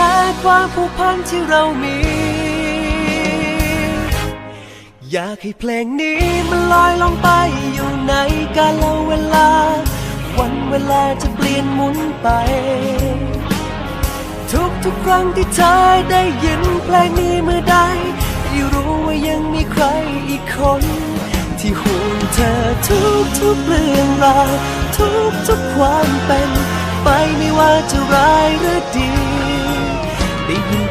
พ้ความผูกพันที่เรามี อยากให้เพลงนี้มันลอยลงไปอยู่ในกาลเวลา วันเวลาจะเปลี่ยนหมุนไป ทุกทุกครั้งที่เธอได้ยินเพลงนี้เมื่อใดให้รู้ว่ายังมีใครอีกคนที่ห่วงเธอทุกทุกเรื่องราวทุกทุกความเป็น ไปไม่ว่าจะร้ายหรือดี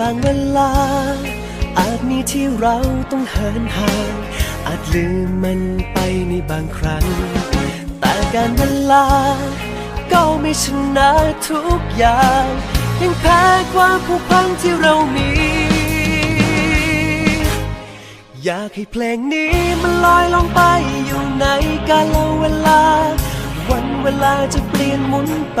บางเวลา อาจมีที่เราต้องเหินห่าง อาจลืมมันไปในบางครั้ง แต่การเวลา ก็ไม่ชนะทุกอย่าง ยังแพ้ความผูกพันที่เรามี อยากให้เพลงนี้มันลอยลงไปอยู่ในกาลเวลา วันเวลาจะเปลี่ยนหมุนไป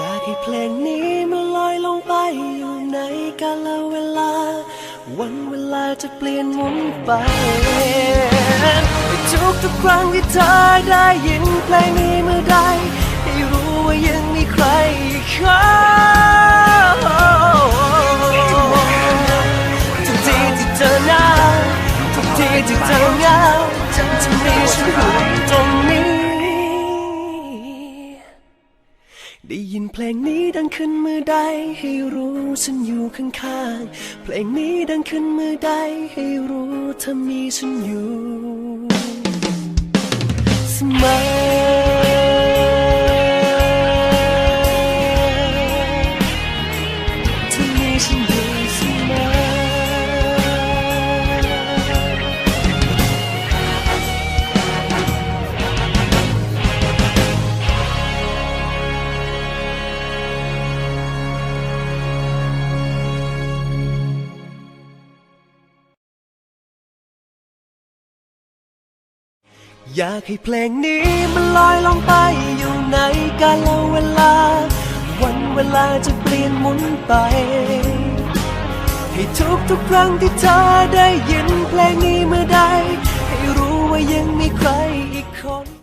อยากให้เพลงนี้มันลอยลงไปอยู่ในกาลเวลา วันเวลาจะเปลี่ยนหมุนไปทุกทุกครั้งที่เธอได้ยินเพลงนี้เมื่อใดให้รู้ว่ายังมีใครอีกคนทุกทีที่เธอหนาวทุกทีที่เธอเหงาจะจะมีฉันอยู่ เพลงนี้ดังขึ้นเมื่อใดให้รู้ฉันอยู่ข้างๆ เพลงนี้ดังขึ้นเมื่อใดให้รู้เธอมีฉันอยู่เสมอเธอมีฉันอยู่ อยากให้เพลงนี้มันลอยลองไปอยู่ในกาลเวลา วันเวลาจะเปลี่ยนหมุนไป ให้ทุกทุกครั้งที่เธอได้ยินเพลงนี้เมื่อใด ให้รู้ว่ายังมีใครอีกคน